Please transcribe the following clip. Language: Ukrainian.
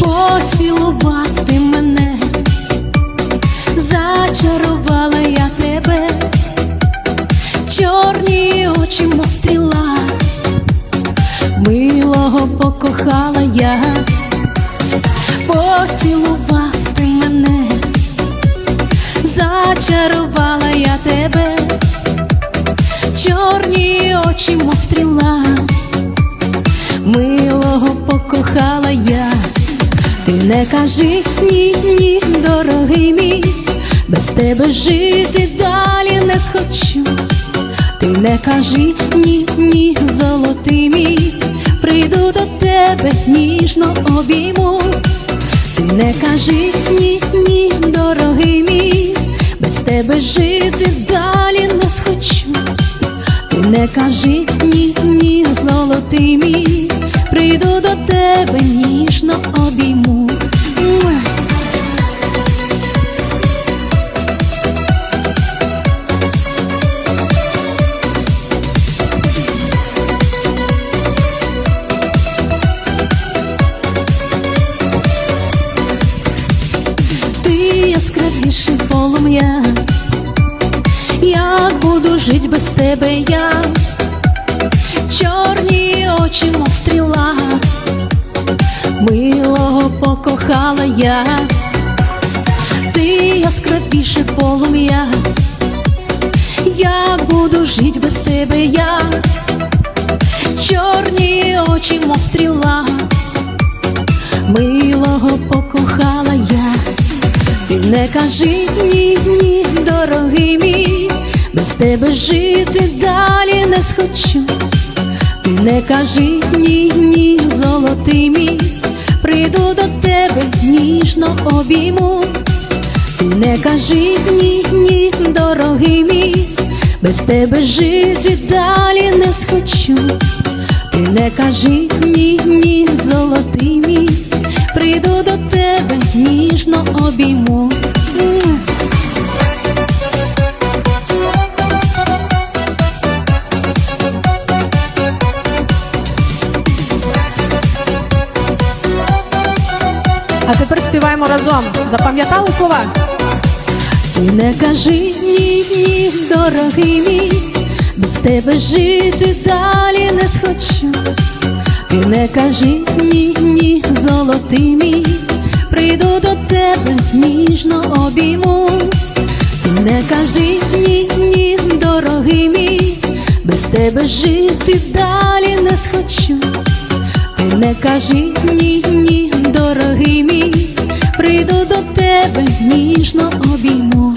поцілував ти мене, зачарувала я тебе, чорні очі, мов стріла, милого покохала я, поцілував ти мене, зачарувала я тебе, чорні очі, мов стріла. Милого покохала я, ти не кажи ні, ні, дорогий мій, без тебе жити далі не схочу. Ти не кажи ні, ні, золотий мій, прийду до тебе, ніжно обійму. Ти не кажи ні, ні, дорогий мій, без тебе жити далі не схочу. Ти не кажи ні, ні, золотий мій, прийду до тебе, ніжно обійму. Яскравіший полум'я, як буду жить без тебе я, чорні очі, мов стріла, милого покохала я, ти яскравіше полум'я, як буду жить без тебе я, чорні очі, мов стріла, милого покохала я. Не кажи ні, ні, дорогий мій, без тебе жити далі не схочу. Ти не кажи ні, ні, золотий мій, прийду до тебе, ніжно обійму. Ти не кажи ні, ні, дорогий мій, без тебе жити далі не схочу. Ти не кажи А тепер співаємо разом. Запам'ятали слова? Ти не кажи ні, ні, дорогий мій, без тебе жити далі не схочу. Ти не кажи ні, ні, золотий мій, прийду до тебе, ніжно обійму. Ти не кажи ні, ні, дорогий мій, без тебе жити далі не схочу. Ти не кажи ні, ні, дорогий мій, прийду до тебе, ніжно обійму.